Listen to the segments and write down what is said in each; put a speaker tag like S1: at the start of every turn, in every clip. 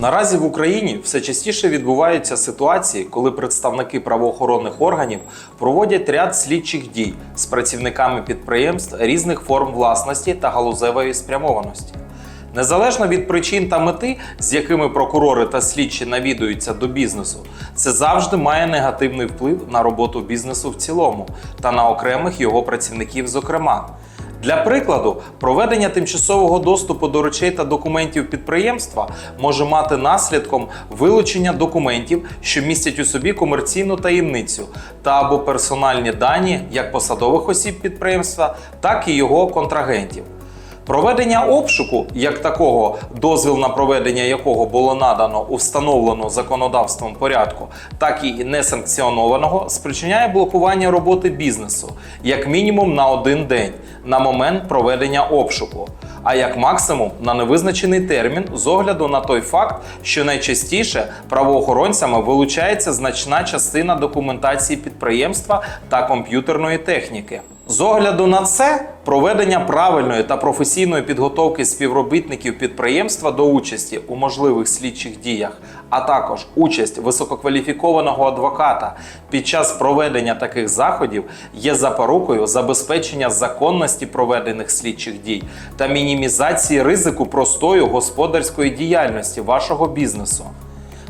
S1: Наразі в Україні все частіше відбуваються ситуації, коли представники правоохоронних органів проводять ряд слідчих дій з працівниками підприємств різних форм власності та галузевої спрямованості. Незалежно від причин та мети, з якими прокурори та слідчі навідуються до бізнесу, це завжди має негативний вплив на роботу бізнесу в цілому та на окремих його працівників, зокрема. Для прикладу, проведення тимчасового доступу до речей та документів підприємства може мати наслідком вилучення документів, що містять у собі комерційну таємницю та або персональні дані як посадових осіб підприємства, так і його контрагентів. Проведення обшуку, як такого, дозвіл на проведення якого було надано у встановленому законодавством порядку, так і несанкціонованого, спричиняє блокування роботи бізнесу як мінімум на один день на момент проведення обшуку, а як максимум на невизначений термін з огляду на той факт, що найчастіше правоохоронцями вилучається значна частина документації підприємства та комп'ютерної техніки. З огляду на це, проведення правильної та професійної підготовки співробітників підприємства до участі у можливих слідчих діях, а також участь висококваліфікованого адвоката під час проведення таких заходів є запорукою забезпечення законності проведених слідчих дій та мінімізації ризику простою господарської діяльності вашого бізнесу.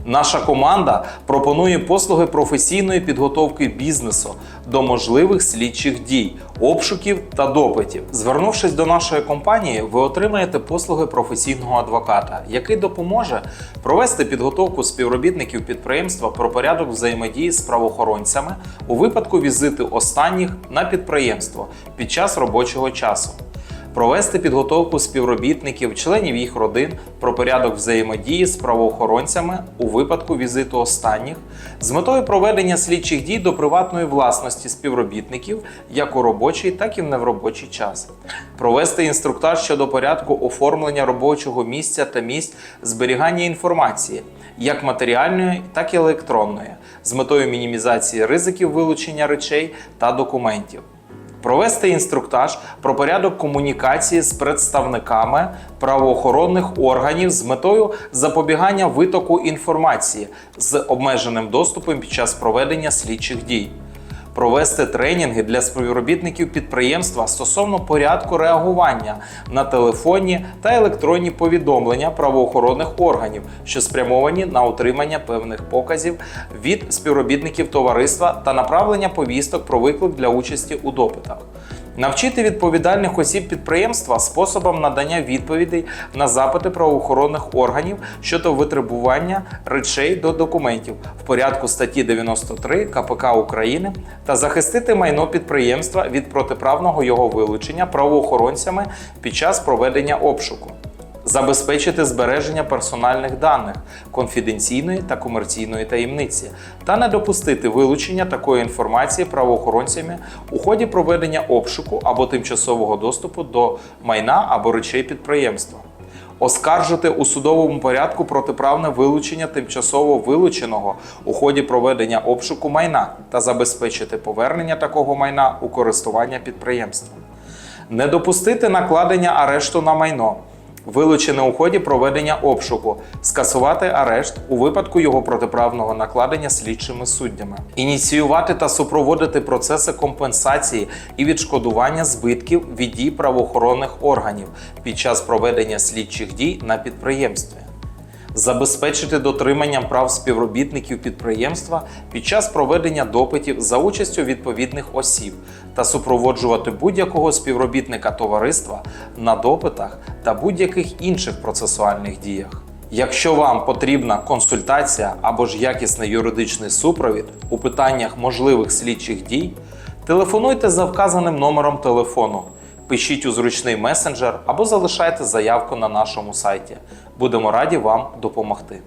S1: Наша команда пропонує послуги професійної підготовки бізнесу до можливих слідчих дій, обшуків та допитів. Звернувшись до нашої компанії, ви отримаєте послуги професійного адвоката, який допоможе провести підготовку співробітників підприємства про порядок взаємодії з правоохоронцями у випадку візиту останніх на підприємство під час робочого часу провести підготовку співробітників, членів їх родин про порядок взаємодії з правоохоронцями у випадку візиту останніх з метою проведення слідчих дій до приватної власності співробітників як у робочий, так і в невробочий час, провести інструктаж щодо порядку оформлення робочого місця та місць зберігання інформації. Як матеріальної, так і електронної, з метою мінімізації ризиків вилучення речей та документів провести інструктаж про порядок комунікації з представниками правоохоронних органів з метою запобігання витоку інформації з обмеженим доступом під час проведення слідчих дій. Провести тренінги для співробітників підприємства стосовно порядку реагування на телефонні та електронні повідомлення правоохоронних органів, що спрямовані на отримання певних показів від співробітників товариства та направлення повісток про виклик для участі у допитах. Навчити відповідальних осіб підприємства способам надання відповідей на запити правоохоронних органів щодо витребування речей до документів в порядку статті 93 КПК України та захистити майно підприємства від протиправного його вилучення правоохоронцями під час проведення обшуку. Забезпечити збереження персональних даних, конфіденційної та комерційної таємниці, та не допустити вилучення такої інформації правоохоронцями у ході проведення обшуку або тимчасового доступу до майна або речей підприємства. Оскаржити у судовому порядку протиправне вилучення тимчасово вилученого у ході проведення обшуку майна та забезпечити повернення такого майна у користування підприємством. Не допустити накладення арешту на майно, вилучене у ході проведення обшуку, скасувати арешт у випадку його протиправного накладення слідчими суддями, ініціювати та супроводити процеси компенсації і відшкодування збитків від дій правоохоронних органів під час проведення слідчих дій на підприємстві забезпечити дотриманням прав співробітників підприємства під час проведення допитів за участю відповідних осіб та супроводжувати будь-якого співробітника товариства на допитах та будь-яких інших процесуальних діях. Якщо вам потрібна консультація або ж якісний юридичний супровід у питаннях можливих слідчих дій, телефонуйте за вказаним номером телефону, пишіть у зручний месенджер або залишайте заявку на нашому сайті. Будемо раді вам допомогти.